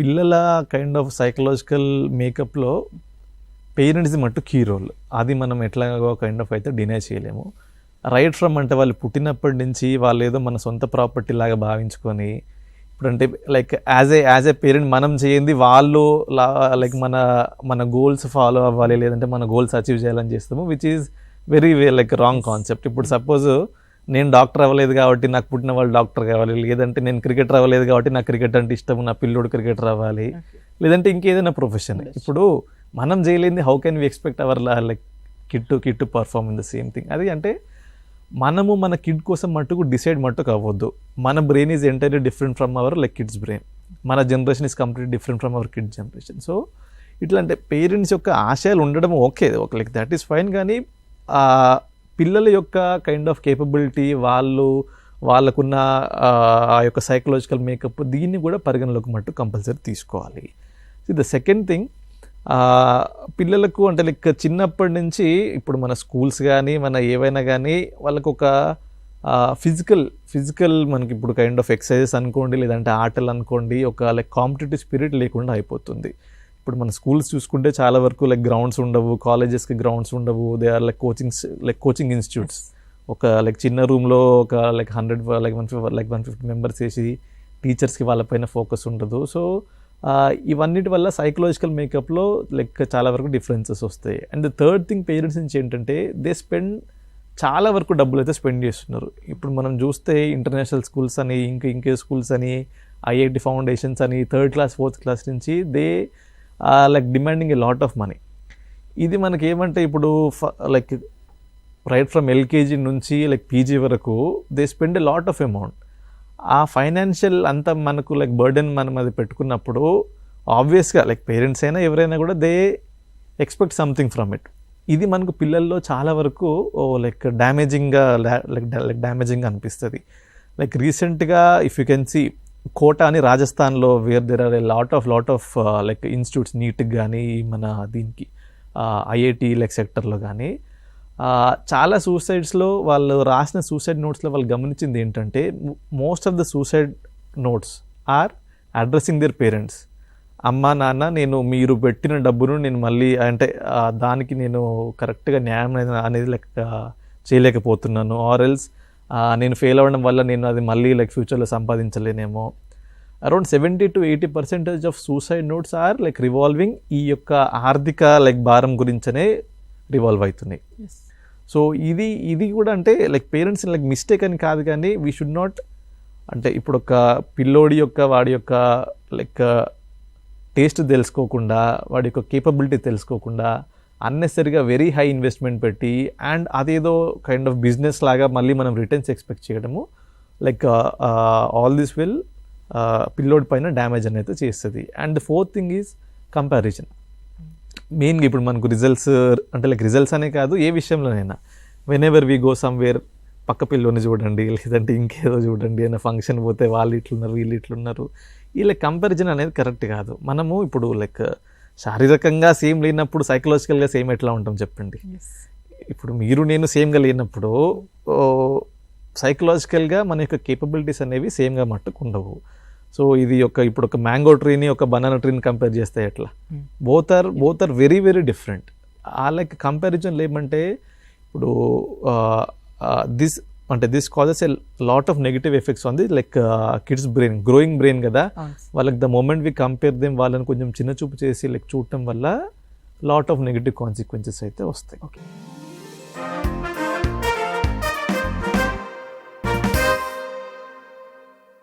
పిల్లల kind of psychological మేకప్లో పేరెంట్స్ది మట్టు కీ రోల్ అది మనం ఎట్లాగో కైండ్ ఆఫ్ అయితే డినై చేయలేము. రైట్ ఫ్రమ్ అంటే వాళ్ళు పుట్టినప్పటి నుంచి వాళ్ళు ఏదో మన సొంత ప్రాపర్టీ లాగా భావించుకొని ఇప్పుడు అంటే like as a as a parent మనం చేయింది వాళ్ళు లైక్ మన మన గోల్స్ ఫాలో అవ్వాలి లేదంటే మన గోల్స్ అచీవ్ చేయాలని చేస్తాము which is very like wrong concept ఇప్పుడు సపోజ్ నేను డాక్టర్ అవ్వలేదు కాబట్టి నాకు పుట్టిన వాళ్ళు డాక్టర్ కావాలి. లేదంటే నేను క్రికెటర్ అవ్వలేదు కాబట్టి నాకు క్రికెట్ అంటే ఇష్టం నా పిల్లోడు క్రికెటర్ అవ్వాలి. లేదంటే ఇంకేదైనా ప్రొఫెషన్ ఇప్పుడు మనం చేయలేంది how can we expect our like kid to kid to perform in the same thing అది అంటే మనము మన కిడ్ కోసం మట్టుకు డిసైడ్ మట్టుకు అవ్వద్దు. మన brain is entirely different from our like kids brain మన generation is complete different from our kid generation so ఇట్లా అంటే పేరెంట్స్ యొక్క ఆశయాలు ఉండడం ఓకే ఒక లైక్ దట్ ఈస్ ఫైన్ కానీ పిల్లల యొక్క కైండ్ ఆఫ్ కేపబిలిటీ వాళ్ళు వాళ్ళకున్న ఆ యొక్క సైకలాజికల్ మేకప్ దీన్ని కూడా పరిగణలోకి మట్టు కంపల్సరీ తీసుకోవాలి. ద సెకండ్ థింగ్ పిల్లలకు అంటే లైక్ చిన్నప్పటి నుంచి ఇప్పుడు మన స్కూల్స్ కానీ మన ఏవైనా కానీ వాళ్ళకు ఒక ఫిజికల్ ఫిజికల్ మనకి ఇప్పుడు కైండ్ ఆఫ్ ఎక్సర్సైజెస్ అనుకోండి లేదంటే ఆటలు అనుకోండి ఒక లైక్ కాంపిటేటివ్ స్పిరిట్ లేకుండా అయిపోతుంది. ఇప్పుడు మన స్కూల్స్ చూసుకుంటే చాలా వరకు లైక్ గ్రౌండ్స్ ఉండవు కాలేజెస్కి గ్రౌండ్స్ ఉండవు. They are like coachings like coaching institutes ఒక లైక్ చిన్న రూమ్లో ఒక like hundred like one fifty like one fifty members వేసి టీచర్స్కి వాళ్ళపైన ఫోకస్ ఉండదు. సో ఇవన్నిటి వల్ల సైకలాజికల్ మేకప్లో లైక్ చాలా వరకు డిఫరెన్సెస్ వస్తాయి. And the third thing parents నుంచి ఏంటంటే దే స్పెండ్ చాలా వరకు డబ్బులు అయితే స్పెండ్ చేస్తున్నారు. ఇప్పుడు మనం చూస్తే ఇంటర్నేషనల్ స్కూల్స్ అని ఇంకా ఇంకే స్కూల్స్ అని ఐఐటి ఫౌండేషన్స్ అని థర్డ్ క్లాస్ ఫోర్త్ క్లాస్ నుంచి they like demanding a lot of money ఇది మనకి ఏమంటే ఇప్పుడు లైక్ రైట్ ఫ్రమ్ ఎల్కేజీ నుంచి లైక్ పీజీ వరకు they spend a lot of amount ఆ ఫైనాన్షియల్ అంతా మనకు లైక్ బర్డెన్ మనం అది పెట్టుకున్నప్పుడు ఆబ్వియస్గా లైక్ పేరెంట్స్ అయినా ఎవరైనా కూడా they expect something from it ఇది మనకు పిల్లల్లో చాలా వరకు లైక్ డ్యామేజింగ్గా లైక్ లైక్ డ్యామేజింగ్గా అనిపిస్తుంది. లైక్ రీసెంట్గా if you can see Kota అని రాజస్థాన్లో where there are a lot of lot of like institutes నీట్కి కానీ మన దీనికి ఐఐటి లైక్ సెక్టర్లో కానీ చాలా సూసైడ్స్లో వాళ్ళు రాసిన సూసైడ్ నోట్స్లో వాళ్ళు గమనించింది ఏంటంటే most of the suicide notes are addressing their parents అమ్మ నాన్న నేను మీరు పెట్టిన డబ్బును నేను మళ్ళీ అంటే దానికి నేను కరెక్ట్గా న్యాయం అనేది- అనేది లెక్క చేయలేకపోతున్నాను ఆర్ ఎల్స్ నేను ఫెయిల్ అవ్వడం వల్ల నేను అది మళ్ళీ లైక్ ఫ్యూచర్లో సంపాదించలేనేమో. Around seventy to eighty percentage of suicide notes are like revolving ఈ యొక్క ఆర్థిక లైక్ భారం గురించనే రివాల్వ్ అవుతున్నాయి. సో ఇది ఇది కూడా అంటే లైక్ పేరెంట్స్ లైక్ మిస్టేక్ అని కాదు కానీ వీ షుడ్ నాట్ అంటే ఇప్పుడు ఒక పిల్లోడి యొక్క వాడి యొక్క లైక్ టేస్ట్ తెలుసుకోకుండా వాడి యొక్క కేపబిలిటీ తెలుసుకోకుండా అన్నెసరిగా వెరీ హై ఇన్వెస్ట్మెంట్ పెట్టి అండ్ అదేదో కైండ్ ఆఫ్ బిజినెస్ లాగా మళ్ళీ మనం రిటర్న్స్ ఎక్స్పెక్ట్ చేయడము. లైక్ ఆల్ దిస్ విల్ పిల్లోడి పైన డ్యామేజ్ అనేది చేస్తుంది. And the fourth thing is comparison మెయిన్గా ఇప్పుడు మనకు రిజల్ట్స్ అంటే లైక్ రిజల్ట్స్ అనే కాదు ఏ విషయంలోనైనా. Whenever we go somewhere పక్క పిల్లోని చూడండి లేదంటే ఇంకేదో చూడండి అయినా ఫంక్షన్ పోతే వాళ్ళు ఇట్లున్నారు వీళ్ళు ఇట్లున్నారు. ఇలా కంపారిజన్ అనేది కరెక్ట్ కాదు. మనము ఇప్పుడు లైక్ శారీరకంగా సేమ్ లేనప్పుడు సైకలాజికల్గా సేమ్ ఎట్లా ఉంటాం చెప్పండి? ఇప్పుడు మీరు నేను సేమ్గా లేనప్పుడు సైకలాజికల్గా మన యొక్క కేపబిలిటీస్ అనేవి సేమ్గా మట్టుకు ఉండవు. సో ఇది ఒక ఇప్పుడు ఒక మ్యాంగో ట్రీని ఒక బనానా ట్రీని కంపేర్ చేస్తే ఎట్లా? Both are both are very very different ఆ లైక్ కంపారిజన్ ఏమంటే ఇప్పుడు దిస్ అంటే this causes a lot of negative effects on the like kids brain growing brain కదా. వాళ్ళకి the moment we compare them వాళ్ళని కొంచెం చిన్న చూపు చేసి లైక్ చూడటం వల్ల లాట్ ఆఫ్ నెగిటివ్ కాన్సిక్వెన్సెస్ అయితే వస్తాయి. ఓకే